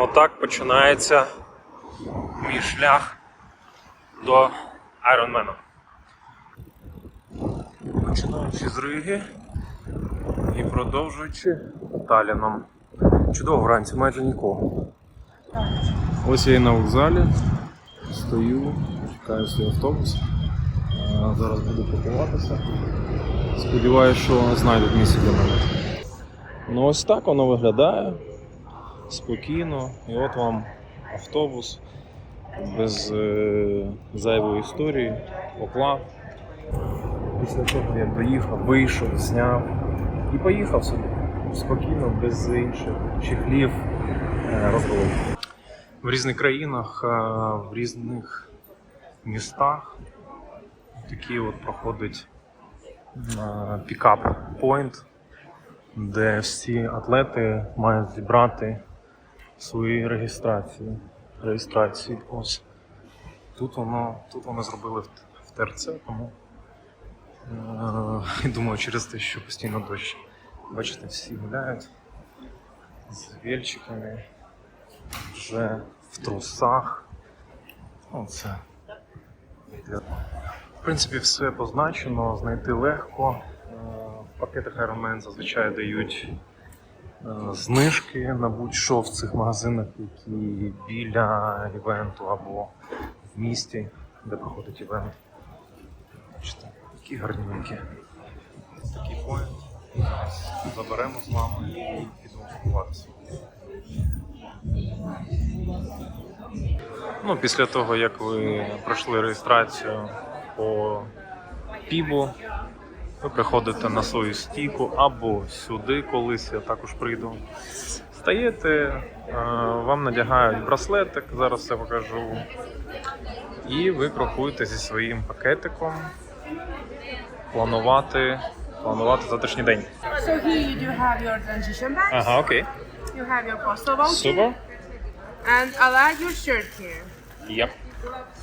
Отак починається мій шлях до Айронмена. Починаючи з Риги і продовжуючи Таліном. Чудово вранці, майже нікого. Ось я і на вокзалі. Стою, чекаю свій автобус. Зараз буду пакуватися. Сподіваюся, що знайдуть місце для мене. Ну ось так воно виглядає. Спокійно. І от вам автобус без е, зайвої історії, поклав. Після того, як доїхав, вийшов, зняв і поїхав собі. Спокійно, без інших чехлів, е, розголов. В різних країнах, е, в різних містах такі от проходить пікап point, де всі атлети мають зібрати свої реєстрації. Реєстрації. Ось. Тут воно, тут воно зробили в, ТРЦ, тому е, думаю, через те, що постійно дощ. Бачите, всі гуляють з вільчиками, вже в трусах. Ну, це для в принципі, все позначено, знайти легко. Е, В пакетах Iron Man зазвичай дають е, знижки на будь-що в цих магазинах, які біля івенту або в місті, де проходить івент. Бачите, які гарненькі. Такий. Зараз заберемо з вами і підемо купуватися. Ну, після того, як ви пройшли реєстрацію по піву, ви приходите на свою стійку або сюди колись, я також прийду. Стаєте, е, вам надягають браслетик, зараз все покажу. І ви крокуєте зі своїм пакетиком планувати, планувати завтрашній день. So here you do have your transition bags. Ага, окей. You have your postal voucher. Супер. And add your shirt here. Yep.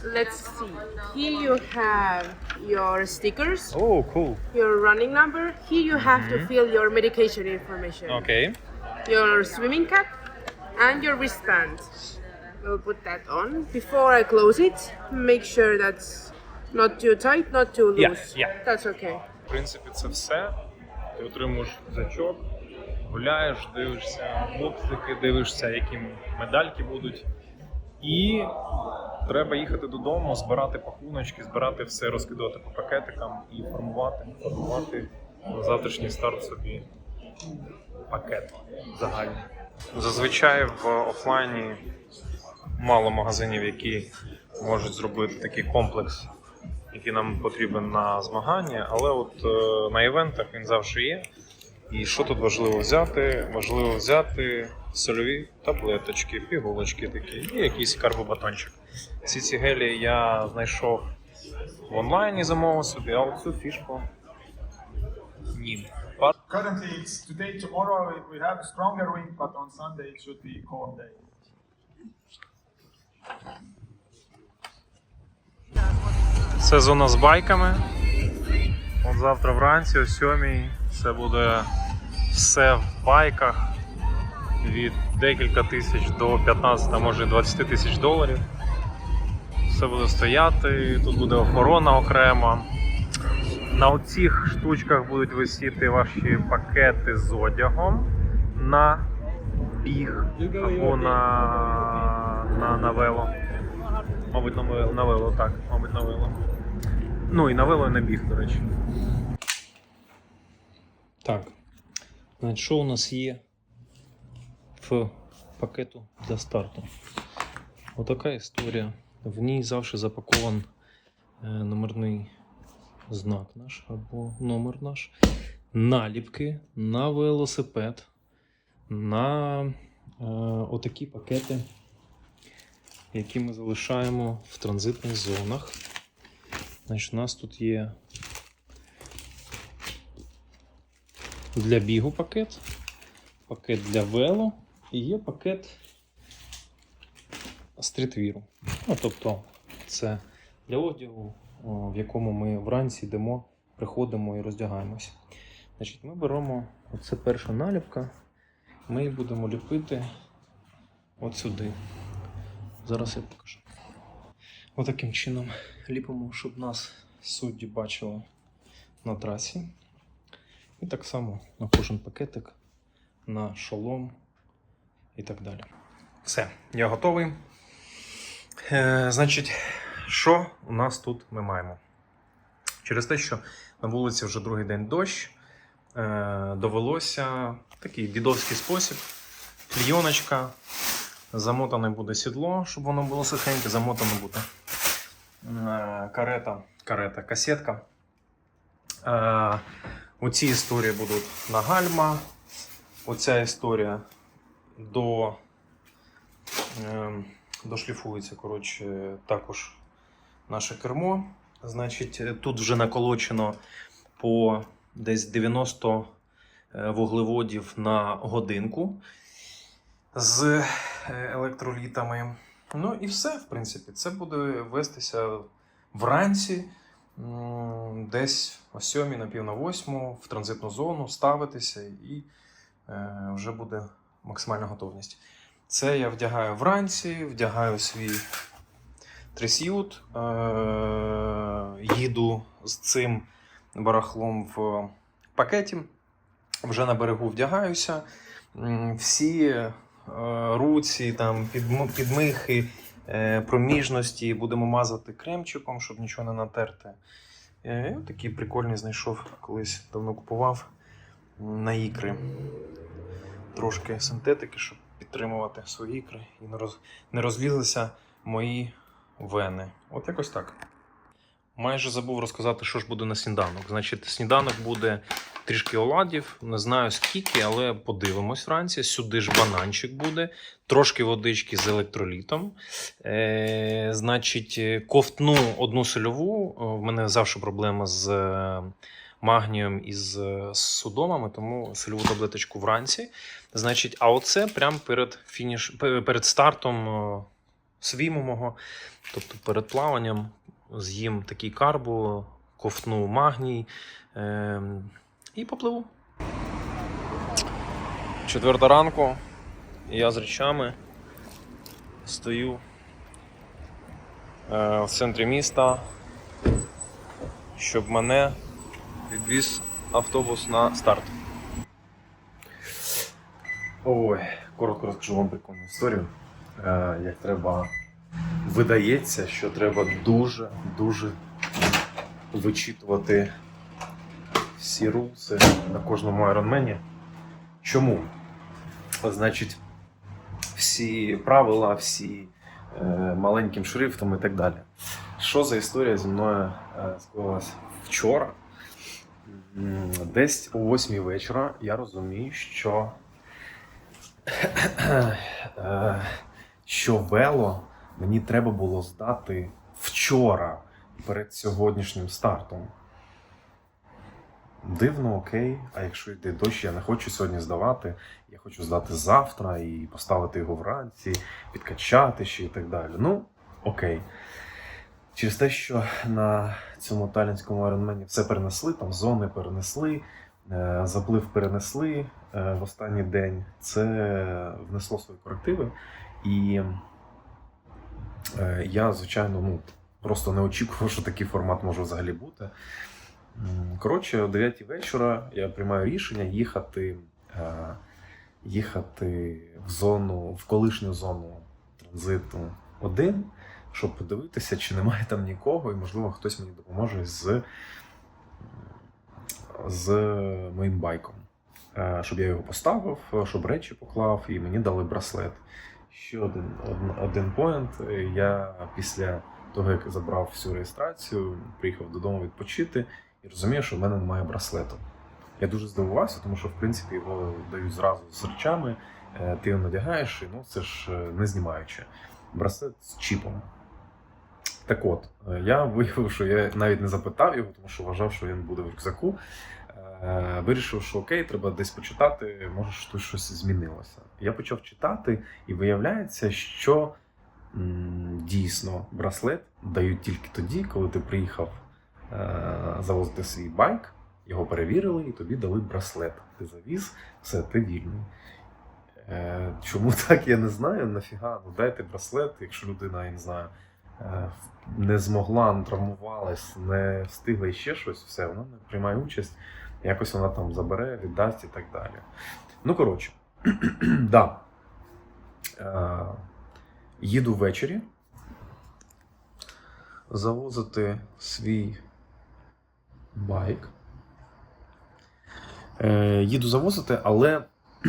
Let's see. Here you have your stickers, Oh, cool. your running number. Here you have to fill your medication information. Окей. Your swimming cap and your wristband. We'll put that on. Before I close it, make sure that's not too tight, not too Yeah, loose. yeah. That's okay. В принципі, це все. Ти отримуєш значок, гуляєш, дивишся боксики, дивишся, які медальки будуть. І треба їхати додому, збирати пакуночки, збирати все, розкидати по пакетикам і формувати, формувати на завтрашній старт собі пакет загальний. Зазвичай в офлайні мало магазинів, які можуть зробити такий комплекс який нам потрібен на змагання, але от е, на івентах він завжди є. І що тут важливо взяти? Важливо взяти сольові таблеточки, пігулочки такі і якийсь карбобатончик. Ці ці гелі я знайшов в онлайні, замовив собі, а оцю фішку ні. Currently, it's today, tomorrow we- have stronger wind, but on Sunday it should be cold day. Сезон з байками. От завтра вранці о 7 це буде все в байках від декілька тисяч до 15, а може 20 тисяч доларів. Все буде стояти, тут буде охорона окрема. На оцих штучках будуть висіти ваші пакети з одягом на біг або на, на, на вело. Мабуть, на вело, так, мабуть, на вело. Ну і на вело і на біг, до речі. Так. Значить, що у нас є в пакету для старту? Отака історія. В ній завжди запакован е, номерний знак наш або номер наш. Наліпки на велосипед, на е, отакі пакети які ми залишаємо в транзитних зонах. Значить, У нас тут є для бігу пакет, пакет для вело і є пакет стрітвіру. Ну, тобто, це для одягу, в якому ми вранці йдемо, приходимо і роздягаємося. Значить, Ми беремо оце перша наліпка, ми її будемо ліпити от сюди. Зараз я покажу. Отаким чином ліпимо, щоб нас судді бачили на трасі. І так само на кожен пакетик, на шолом і так далі. Все, я готовий. Е, значить, що у нас тут ми маємо? Через те, що на вулиці вже другий день дощ, е, довелося такий дідовський спосіб. Клійоночка, замотане буде сідло, щоб воно було сухеньке, замотане буде е, карета, карета, касетка. Е, у цій історії будуть на гальма. Оця історія до, е, дошліфується коротше, також наше кермо. Значить, е, тут вже наколочено по десь 90 е, вуглеводів на годинку з е, електролітами. Ну і все, в принципі, це буде вестися вранці, десь о 7 на пів на 8 в транзитну зону, ставитися і вже буде максимальна готовність. Це я вдягаю вранці, вдягаю свій тресют, е, їду з цим барахлом в пакеті, вже на берегу вдягаюся. Всі е, руці, там, підм- підмихи, е, проміжності будемо мазати кремчиком, щоб нічого не натерти. Е, Такий прикольний знайшов колись давно купував на ікри. Трошки синтетики, щоб підтримувати свої ікри і не, роз... не розлізлися мої вени. От якось так. Майже забув розказати, що ж буде на сніданок. Значить, сніданок буде трішки оладів, не знаю скільки, але подивимось вранці. Сюди ж бананчик буде, трошки водички з електролітом. Е, значить, е, ковтну одну сольову. В мене завжди проблема з е, магнієм і з е, судомами, тому сольову таблеточку вранці. Значить, а оце прямо перед фініш, перед стартом е, свіму мого, тобто перед плаванням, з'їм такий карбо, ковтну магній е, і попливу. Четверта ранку, я з речами стою е, в центрі міста, щоб мене відвіз автобус на старт. Ой, коротко розкажу вам прикольну історію. Е, як треба. Видається, що треба дуже, дуже вичитувати всі рулси на кожному айронмені. Чому? Значить, всі правила, всі е, маленьким шрифтом і так далі. Що за історія зі мною е, склалась вчора? Десь о 8 вечора я розумію, що, е, що вело мені треба було здати вчора перед сьогоднішнім стартом. Дивно, окей. А якщо йде дощ, я не хочу сьогодні здавати. Я хочу здати завтра і поставити його вранці, підкачати ще і так далі. Ну, окей. Через те, що на цьому талінському айронмені все перенесли, там зони перенесли, е, заплив перенесли е, в останній день, це внесло свої корективи. І е, я, звичайно, ну, просто не очікував, що такий формат може взагалі бути. Коротше, о 9 вечора я приймаю рішення їхати, їхати в зону, в колишню зону транзиту один, щоб подивитися, чи немає там нікого, і можливо хтось мені допоможе з, з моїм байком. Е, Щоб я його поставив, щоб речі поклав, і мені дали браслет. Ще один, один, поінт. Я після того, як забрав всю реєстрацію, приїхав додому відпочити і розумію, що в мене немає браслету. Я дуже здивувався, тому що в принципі його дають зразу з речами, е, ти його надягаєш, і ну це ж е, не знімаючи. Браслет з чіпом. Так от, е, я виявив, що я навіть не запитав його, тому що вважав, що він буде в рюкзаку. Е, Вирішив, що окей, треба десь почитати, може тут щось змінилося. Я почав читати, і виявляється, що дійсно браслет дають тільки тоді, коли ти приїхав е, завозити свій байк, його перевірили і тобі дали браслет. Ти завіз, все, ти вільний. Чому так, я не знаю. Нафіга, ну дайте браслет, якщо людина, я не знаю, не змогла, не травмувалась, не встигла і ще щось, все, вона не приймає участь, якось вона там забере, віддасть і так далі. Ну, коротше, да. Е, їду ввечері завозити свій байк. Е, їду завозити, але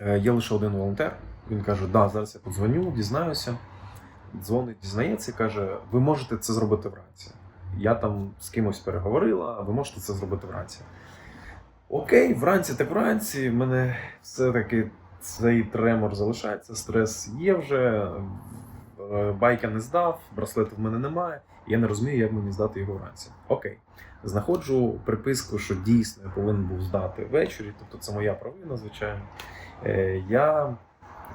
е, є лише один волонтер. Він каже: да, зараз я подзвоню, дізнаюся. Дзвонить, дізнається і каже: ви можете це зробити вранці. Я там з кимось переговорила, ви можете це зробити вранці. Окей, вранці так вранці. В мене все-таки цей тремор залишається, стрес є вже. е, Байка не здав, браслету в мене немає. Я не розумію, як мені здати його вранці. Окей. Знаходжу приписку, що дійсно я повинен був здати ввечері, тобто це моя провина, звичайно. Е, я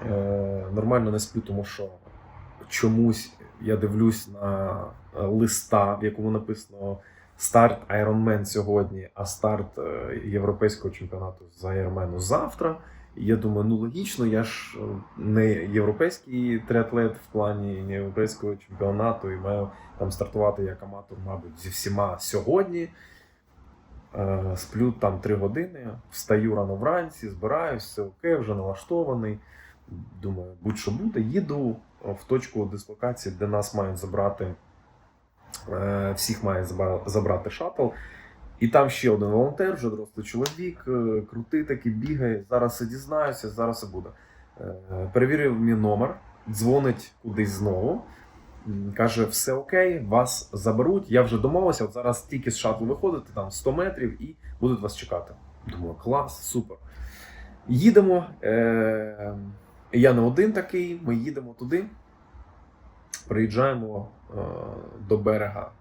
е, нормально не сплю, тому що чомусь я дивлюсь на е, листа, в якому написано старт Ironman сьогодні, а старт е, європейського чемпіонату з Ironman завтра. І я думаю, ну логічно, я ж е, не європейський триатлет в плані не європейського чемпіонату і маю там стартувати як аматор, мабуть, зі всіма сьогодні. Сплю там 3 години, встаю рано вранці, збираюсь, все окей, вже налаштований. Думаю, будь-що буде. Їду в точку дислокації, де нас мають забрати, е, всіх має забрати шаттл. І там ще один волонтер, вже дорослий чоловік, е, крутий такий, бігає. Зараз я дізнаюся, зараз все буде. Е, Перевірив мій номер, дзвонить кудись знову. Каже, все окей, вас заберуть. Я вже домовився. От зараз тільки з шатлу виходите, там 100 метрів, і будуть вас чекати. Думаю, клас, супер. Їдемо. Е- я не один такий, ми їдемо туди. Приїжджаємо е- до берега.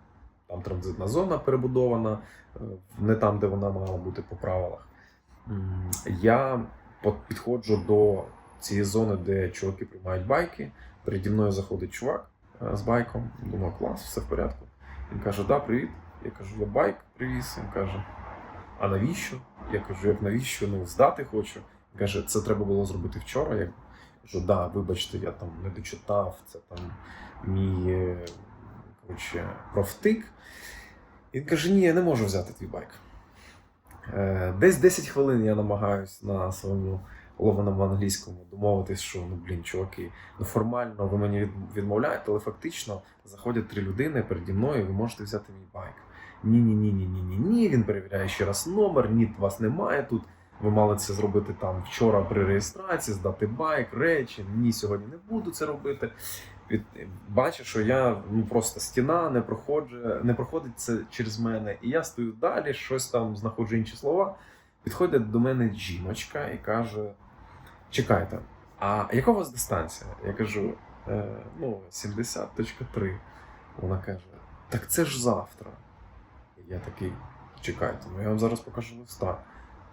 Там транзитна зона перебудована, е, не там, де вона мала бути по правилах. Я підходжу до цієї зони, де чуваки приймають байки. Переді мною заходить чувак е, з байком. Думаю, клас, все в порядку. Він каже: Да, привіт. Я кажу, я байк привіз. Він каже: А навіщо? Я кажу, як навіщо? Ну, здати хочу. Він каже, це треба було зробити вчора. Я кажу, да, вибачте, я там не дочитав, це там мій е, коротше, профтик. Він каже: Ні, я не можу взяти твій байк. Е, Десь 10 хвилин я намагаюсь на своєму лованому англійському домовитись, що ну блін, чуваки, ну формально ви мені відмовляєте, але фактично заходять три людини переді мною, ви можете взяти мій байк. Ні, ні, ні, ні, ні, ні, ні. Він перевіряє ще раз номер, ні, вас немає тут. Ви мали це зробити там вчора при реєстрації, здати байк, речі. Ні, сьогодні не буду це робити. Від, бачу, що я ну просто стіна не проходить, не проходить це через мене. І я стою далі, щось там знаходжу інші слова. Підходить до мене жіночка і каже: Чекайте, а яка у вас дистанція? Я кажу, е, ну, 70.3. Вона каже: Так це ж завтра. Я такий, чекайте, ну я вам зараз покажу листа.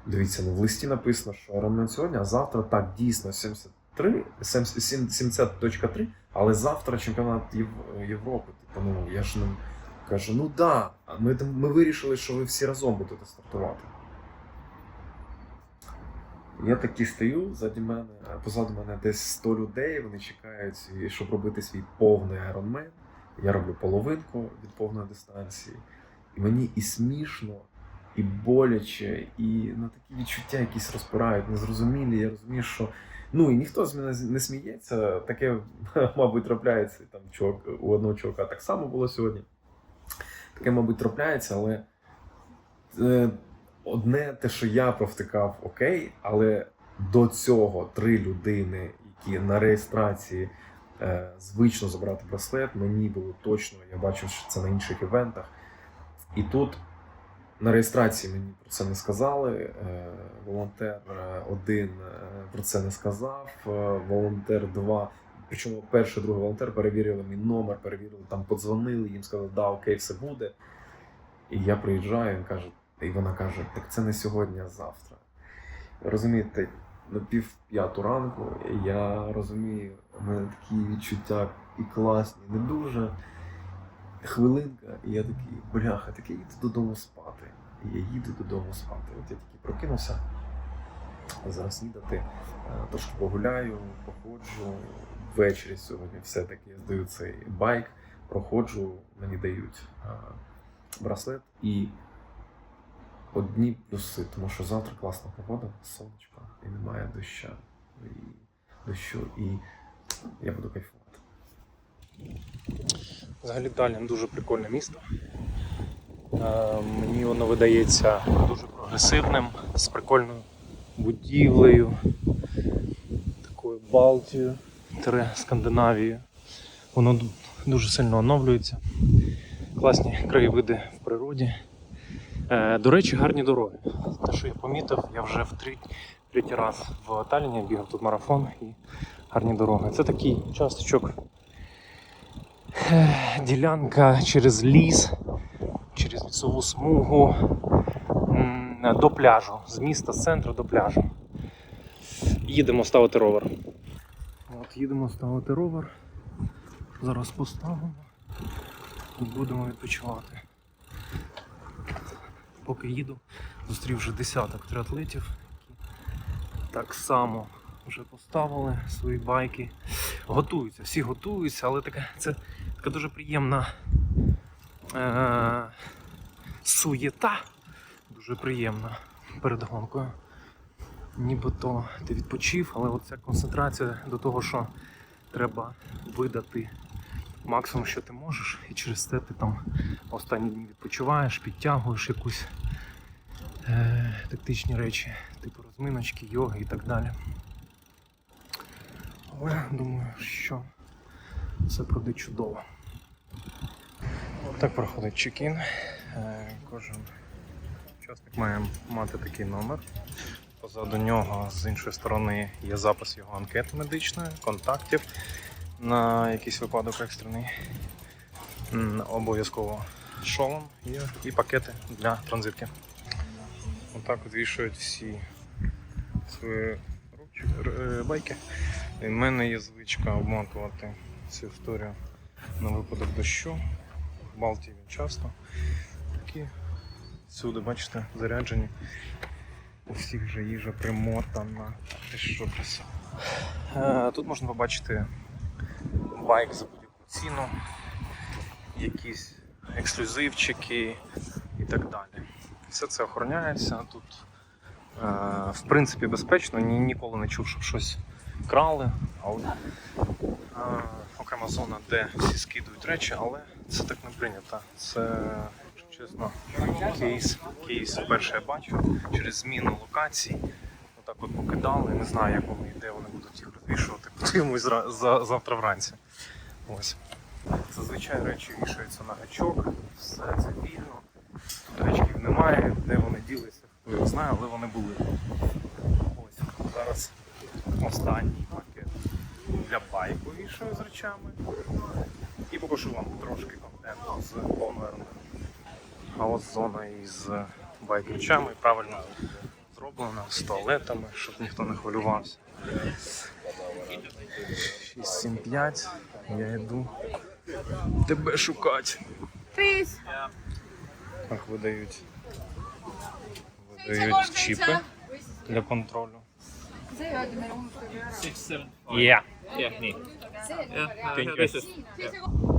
Дивіться, ну в листі написано, що Ironman сьогодні, а завтра так дійсно 73, 70.3, але завтра чемпіонат Єв- Європи. Типу, ну я ж не кажу, ну да, ми, ми вирішили, що ви всі разом будете стартувати. Я такий стою ззаді мене, позаду мене десь 100 людей, вони чекають, щоб робити свій повний Ironman. Я роблю половинку від повної дистанції. І мені і смішно, і боляче, і ну, такі відчуття якісь розпирають, незрозумілі. Я розумію, що ну і ніхто з мене не сміється. Таке, мабуть, трапляється. Там чувак, у одного чувака так само було сьогодні. Таке, мабуть, трапляється, але е, одне те, що я провтикав, окей, але до цього три людини, які на реєстрації е, звично забрати браслет, мені було точно, я бачив, що це на інших івентах. І тут на реєстрації мені про це не сказали. е, Волонтер е, один е, про це не сказав. Волонтер два. Причому перший, другий волонтер перевірили мій номер, перевірили, там подзвонили, їм сказали, да, окей, все буде. І я приїжджаю, він каже, і вона каже: так це не сьогодні, а завтра. Розумієте, на пів п'яту ранку і я розумію, у мене такі відчуття і класні, не дуже. Хвилинка, і я такий, бляха, такий їду додому спати. І я їду додому спати. От я тільки прокинувся. зараз снідати. Е, Трошки погуляю, походжу. Ввечері сьогодні все-таки я здаю цей байк, проходжу, мені дають е, браслет і одні плюси, тому що завтра класна погода, сонечко, і немає доща, і дощу, і я буду кайфувати. Взагалі Таллін дуже прикольне місто. Е, Мені воно видається дуже прогресивним, з прикольною будівлею, такою Балтією, Скандинавією. Воно дуже сильно оновлюється. Класні краєвиди в природі. Е, До речі, гарні дороги. Те, що я помітив, я вже в третій, раз в Талліні бігав тут марафон і гарні дороги. Це такий часточок ділянка через ліс, через лісову смугу до пляжу, з міста з центру до пляжу. Їдемо ставити ровер. От їдемо ставити ровер. Зараз поставимо і будемо відпочивати. Поки їду, зустрів вже десяток триатлетів, так само вже поставили свої байки. Готуються, всі готуються, але така, це така дуже приємна е- суєта, дуже приємна перед гонкою. Нібито ти відпочив, але от ця концентрація до того, що треба видати максимум, що ти можеш, і через це ти там останні дні відпочиваєш, підтягуєш якусь е, тактичні речі, типу розминочки, йоги і так далі. Але думаю, що це пройде чудово. Так проходить чекін. Е, Кожен учасник має мати такий номер. Позаду нього з іншої сторони є запис його анкети медичної, контактів на якийсь випадок екстрений. Обов'язково шолом є і пакети для транзитки. Отак от вішають всі свої е, байки. І в мене є звичка обмотувати цю історію на випадок дощу. В Балтії він часто. Такі всюди, бачите, заряджені. У всіх вже їжа примотана. Що краса. Е, Тут можна побачити байк за будь-яку ціну, якісь ексклюзивчики і так далі. Все це охороняється. Тут е, в принципі безпечно, ніколи не чув, щоб щось крали. Але, окрема зона, де всі скидують речі, але це так не прийнято. Це, чесно, кейс, кейс перший я бачив через зміну локацій. Отак от покидали, не знаю, як вони і де вони будуть їх розвішувати. Подивимось завтра вранці. Ось. Зазвичай речі вішаються на гачок, все це вільно. Тут гачків немає, де вони ділися, хто їх знає, але вони були. Ось зараз останній для байку вішаю з речами. І покажу вам трошки контенту з повного А от зона із байк речами правильно зроблена з туалетами, щоб ніхто не хвилювався. 675. Я йду тебе шукати. Так видають. Видають чіпи для контролю. Yeah. Yeah, me. Yeah, Thank you. this is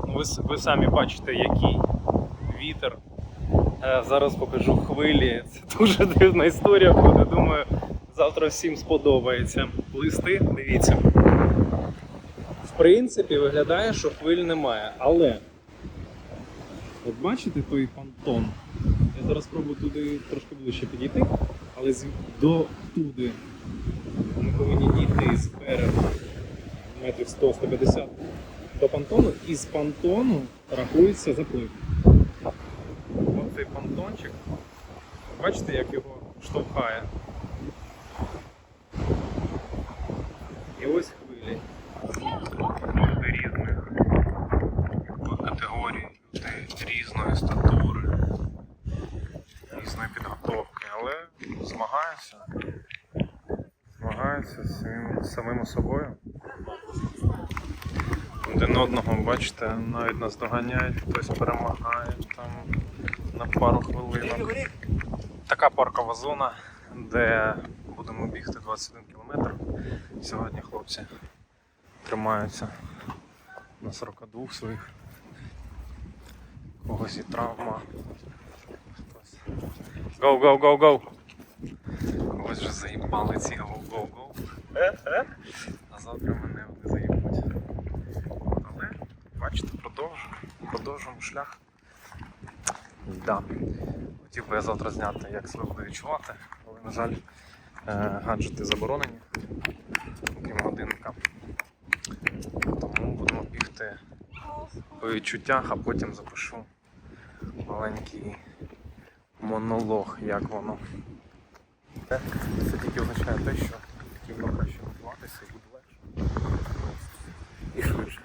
Ну, Ви, с- ви самі бачите, який вітер. Е, Зараз покажу хвилі. Це дуже дивна історія буде. Думаю, завтра всім сподобається. Листи, дивіться. В принципі, виглядає, що хвиль немає. Але. От бачите той понтон? Я зараз спробую туди трошки ближче підійти, але з- до туди ми повинні дійти з берега метрів 100-150 до понтону, і з понтону рахується заплив. Ось цей понтончик. Бачите, як його штовхає. І ось хвилі. Люди різних категорій, люди різної статури, різної підготовки, але змагаються. Змагаються з самим собою. Одного, бачите, навіть нас доганяють, хтось перемагає там на пару хвилинок. Така паркова зона, де будемо бігти 21 км. Сьогодні хлопці тримаються на 42 своїх. Когось і травма. Go, go, go, go! Когось вже заїбали ці go. А завтра мене бачите, продовжуємо. Продовжуємо шлях. Да. Хотів би я завтра зняти, як себе буду відчувати, але, на жаль, е, гаджети заборонені, окрім годинника. Тому будемо бігти по відчуттях, а потім запишу маленький монолог, як воно. Це тільки означає те, що потрібно краще готуватися і буде легше. І швидше.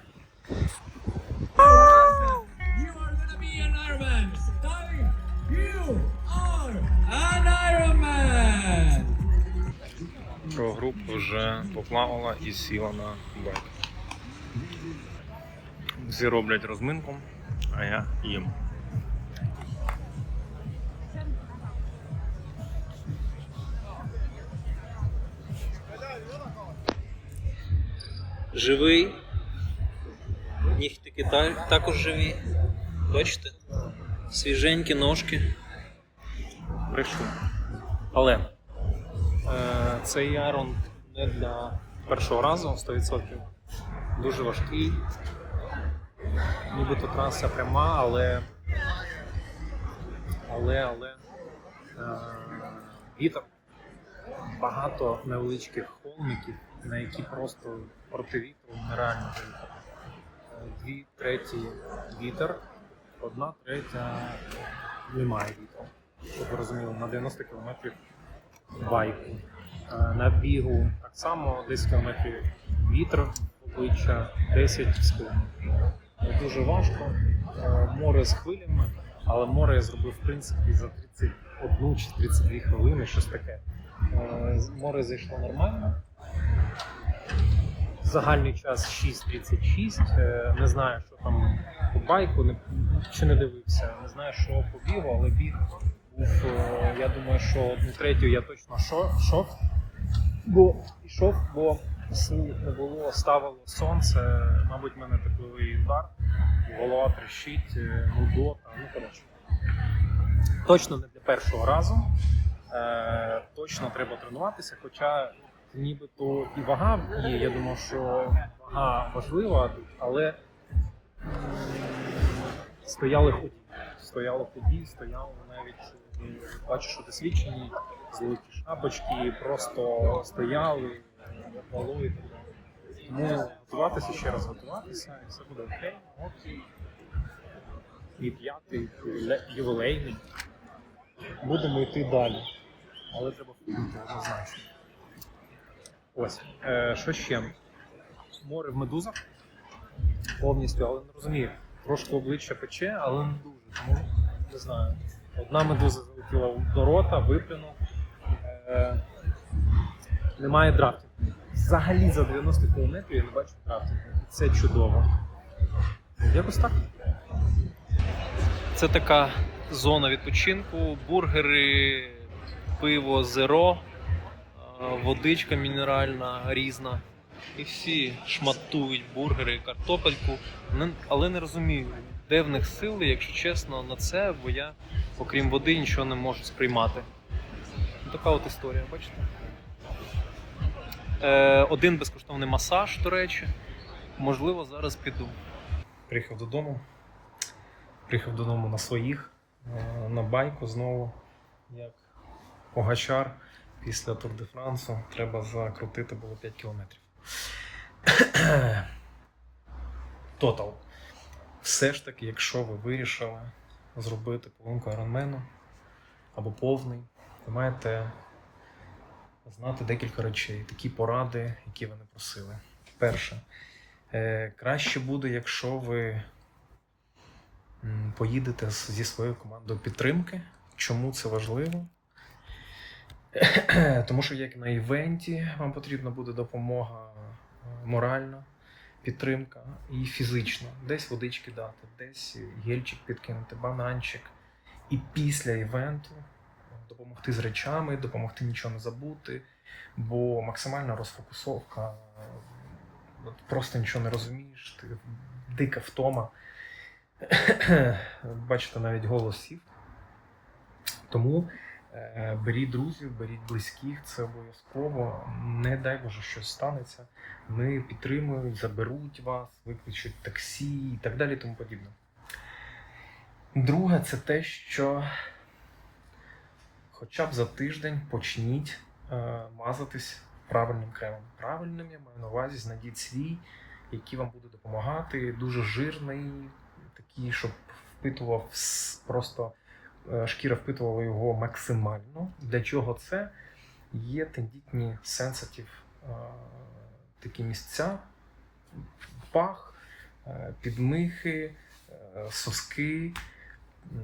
Вже поплавала і сіла на байк. Всі роблять розминку, а я їм. Живий. Нігтики та- також живі. Бачите? Свіженькі ножки. Прийшов. Але е, цей Арон не для першого разу 100%. Дуже важкий. Нібито траса пряма, але. Але, але. Е, вітер. Багато невеличких холмиків, на які просто проти вітру нереально виїхати. Дві треті вітер, одна третя немає вітру. Щоб ви розуміли, на 90 км байку. Е, На бігу так само 10 км вітер, обличчя 10 з кілометрів. Е, Дуже важко. Е, Море з хвилями, але море я зробив в принципі за 31 чи 32 хвилини, щось таке. Е, Море зайшло нормально. Загальний час 6.36. Е, Не знаю, що там по байку, не, чи не дивився. Не знаю, що по бігу, але біг був, я думаю, що одну третю я точно шо- шов. Бо йшов, бо сил не було, ставило сонце, мабуть, в мене тепловий удар, голова тріщить, е, нудота, ну коротше. Точно не для першого разу. Е, точно треба тренуватися, хоча нібито і вага є. Я думав, що вага важлива, але стояли ході. Стояли ході, стояли навіть е, бачу, що досвідчені, золоті шапочки, просто стояли, і. Тому готуватися ще раз готуватися, і все буде окей. От і п'ятий, ювіле- ювілейний. Будемо йти далі. Але треба входити однозначно. Ось. Е, що ще? Море в медузах. Повністю, але не розумію. Трошки обличчя пече, але не дуже. Тому не знаю. Одна медуза залетіла до рота, виплюнув. Е, немає драфтів. Взагалі за 90 кілометрів я не бачу драфтів. Це чудово. Якось так. Це така зона відпочинку, бургери, пиво, зеро, е, водичка мінеральна різна. І всі шматують бургери, картопельку. Але не розумію, де в них сили, якщо чесно, на це, бо я, окрім води, нічого не можу сприймати. Така от історія, бачите? Е, один безкоштовний масаж, до речі. Можливо, зараз піду. Приїхав додому. Приїхав додому на своїх, е, на байку знову, як Погачар після Тур де Франсу. Треба закрутити було 5 кілометрів. Тотал. Все ж таки, якщо ви вирішили зробити полонку Ironman або повний, ви маєте знати декілька речей, такі поради, які ви не просили. Перше, е, краще буде, якщо ви поїдете зі своєю командою підтримки. Чому це важливо? Тому що як на івенті вам потрібна буде допомога е, моральна, підтримка і фізична. Десь водички дати, десь гельчик підкинути, бананчик. І після івенту допомогти з речами, допомогти нічого не забути, бо максимальна розфокусовка, просто нічого не розумієш, ти дика втома. Бачите, навіть голос сів. Тому е, беріть друзів, беріть близьких, це обов'язково. Не дай Боже, щось станеться. Вони підтримують, заберуть вас, викличуть таксі і так далі, тому подібне. Друге, це те, що хоча б за тиждень почніть е, мазатись правильним кремом. Правильним я маю на увазі, знайдіть свій, який вам буде допомагати. Дуже жирний, такий, щоб впитував просто е, шкіра впитувала його максимально. Для чого це? Є тендітні сенситив е, такі місця, пах, е, підмихи, е, соски,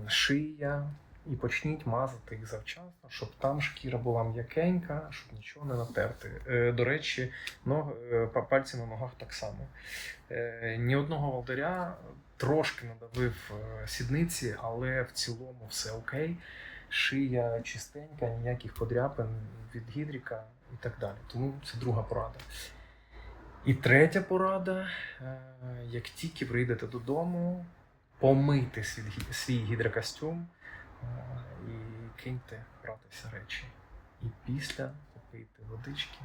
шия. І почніть мазати їх завчасно, щоб там шкіра була м'якенька, щоб нічого не натерти. Е, До речі, ног, е, пальці на ногах так само. Е, Ні одного волдаря трошки надавив сідниці, але в цілому все окей. Шия чистенька, ніяких подряпин від гідріка і так далі. Тому це друга порада. І третя порада: як тільки прийдете додому, помийте свій, гідрокостюм і киньте братися речі. І після попийте водички,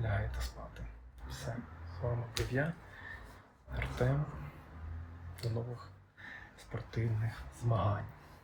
лягайте спати. Все. З вами був я, Артем. До нових спортивних змагань.